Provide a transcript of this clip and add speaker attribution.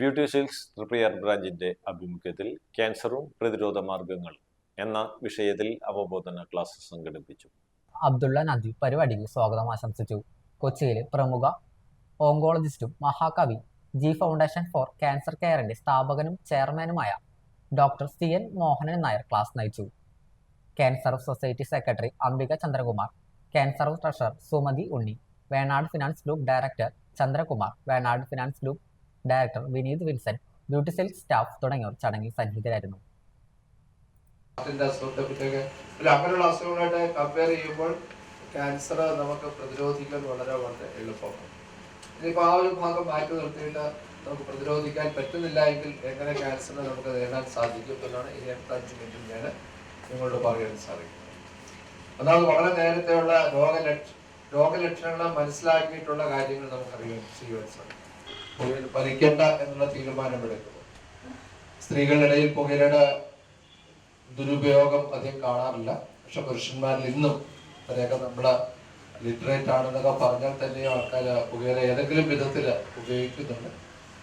Speaker 1: Beauty silks repair ബ്രാഞ്ചിന്റെ ആഭിമുഖ്യത്തിൽ ക്യാൻസറും പ്രതിരോധ മാർഗങ്ങൾ എന്ന വിഷയത്തിൽ അവബോധന ക്ലാസ് സംഘടിപ്പിച്ചു.
Speaker 2: അബ്ദുള്ള നദി പരിപാടിയിൽ സ്വാഗതം ആശംസിച്ചു. കൊച്ചിയിലെ പ്രമുഖ ഓങ്കോളജിസ്റ്റും മഹാകവി ജി ഫൗണ്ടേഷൻ ഫോർ ക്യാൻസർ കെയറിന്റെ സ്ഥാപകനും ചെയർമാനുമായ doctor C N Mohanan Nair class നയിച്ചു. Cancer society secretary Ambika Chandrakumar cancer treasurer Sumathi Unni Venad finance group director Chandrakumar Venad finance group director Vineeth Wilson beauty cell staff തുടങ്ങിയവർ ചടങ്ങിൽ സന്നിഹിതരായിരുന്നു.
Speaker 3: അങ്ങനെയുള്ള അസുഖങ്ങളായിട്ട് compare ചെയ്യുമ്പോൾ cancer നമുക്ക് പ്രതിരോധിക്കാൻ വളരെ വളരെ എളുപ്പമാണ്. ഇനിയിപ്പോൾ ആ ഒരു ഭാഗം മാറ്റി നിർത്തിയിട്ട് നമുക്ക് പ്രതിരോധിക്കാൻ പറ്റുന്നില്ല എങ്കിൽ എങ്ങനെ ക്യാൻസറിനെ നമുക്ക് നേടാൻ സാധിക്കും എന്നാണ് ഈ അഞ്ച് മിനിറ്റിൽ ഞാൻ നിങ്ങളോട് പറയാൻ സാധിക്കുന്നത്. ഒന്നാമത് വളരെ നേരത്തെയുള്ള രോഗലക്ഷ രോഗലക്ഷണങ്ങൾ മനസ്സിലാക്കിയിട്ടുള്ള കാര്യങ്ങൾ നമുക്കറിയാൻ ചെയ്യുവാൻ സാധിക്കും. പുകയില വലിക്കണ്ട എന്നുള്ള തീരുമാനമെടുക്കുന്നു. സ്ത്രീകളിടയിൽ പുകയിലയുടെ ദുരുപയോഗം അധികം കാണാറില്ല. പക്ഷെ പുരുഷന്മാരിൽ ഇന്നും അതിനൊക്കെ നമ്മൾ ലിറ്ററേറ്റ് ആണെന്നൊക്കെ പറഞ്ഞാൽ തന്നെ ആൾക്കാർ പുകയില ഏതെങ്കിലും വിധത്തിൽ ഉപയോഗിക്കുന്നുണ്ട്.